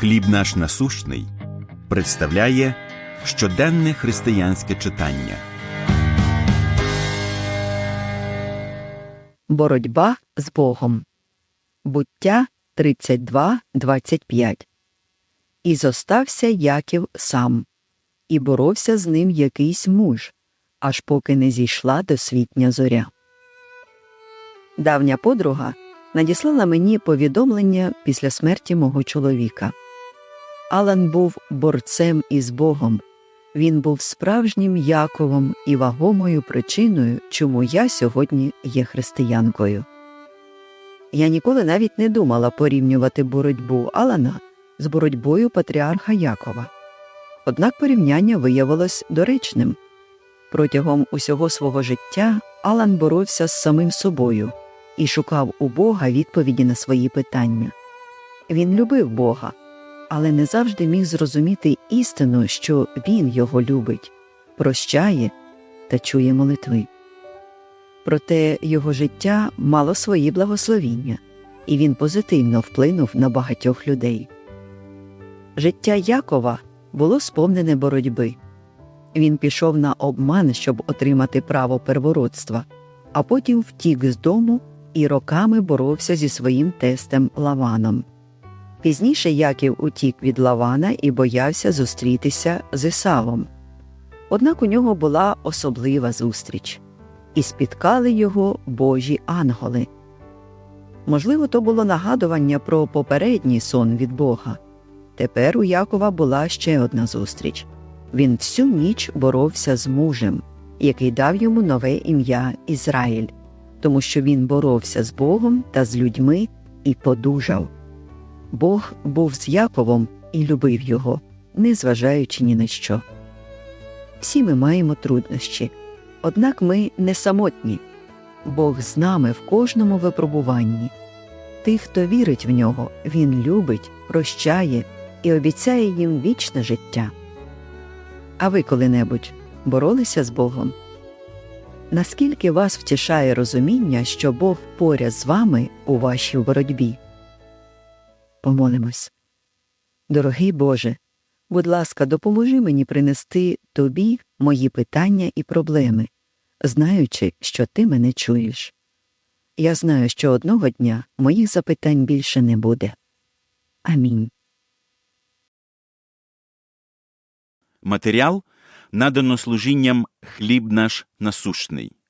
Хліб наш насущний представляє щоденне християнське читання. Боротьба з Богом. Буття 32.25 І зостався Яків сам, і боровся з ним якийсь муж, аж поки не зійшла досвітня зоря. Давня подруга надіслала мені повідомлення після смерті мого чоловіка. Алан був борцем із Богом. Він був справжнім Яковом і вагомою причиною, чому я сьогодні є християнкою. Я ніколи навіть не думала порівнювати боротьбу Алана з боротьбою патріарха Якова. Однак порівняння виявилось доречним. Протягом усього свого життя Алан боровся з самим собою і шукав у Бога відповіді на свої питання. Він любив Бога, але не завжди міг зрозуміти істину, що він його любить, прощає та чує молитви. Проте його життя мало свої благословіння, і він позитивно вплинув на багатьох людей. Життя Якова було сповнене боротьби. Він пішов на обман, щоб отримати право первородства, а потім втік з дому і роками боровся зі своїм тестем Лаваном. Пізніше Яків утік від Лавана і боявся зустрітися з Ісавом. Однак у нього була особлива зустріч, і спіткали його божі ангели. Можливо, то було нагадування про попередній сон від Бога. Тепер у Якова була ще одна зустріч. Він всю ніч боровся з мужем, який дав йому нове ім'я Ізраїль, тому що він боровся з Богом та з людьми і подужав. Бог був з Яковом і любив його, незважаючи ні на що. Всі ми маємо труднощі, однак ми не самотні. Бог з нами в кожному випробуванні. Тих, хто вірить в нього, він любить, прощає і обіцяє їм вічне життя. А ви коли-небудь боролися з Богом? Наскільки вас втішає розуміння, що Бог поряд з вами у вашій боротьбі? Помолимось. Дорогий Боже, будь ласка, допоможи мені принести тобі мої питання і проблеми, знаючи, що ти мене чуєш. Я знаю, що одного дня моїх запитань більше не буде. Амінь. Матеріал надано служінням Хліб наш насущний.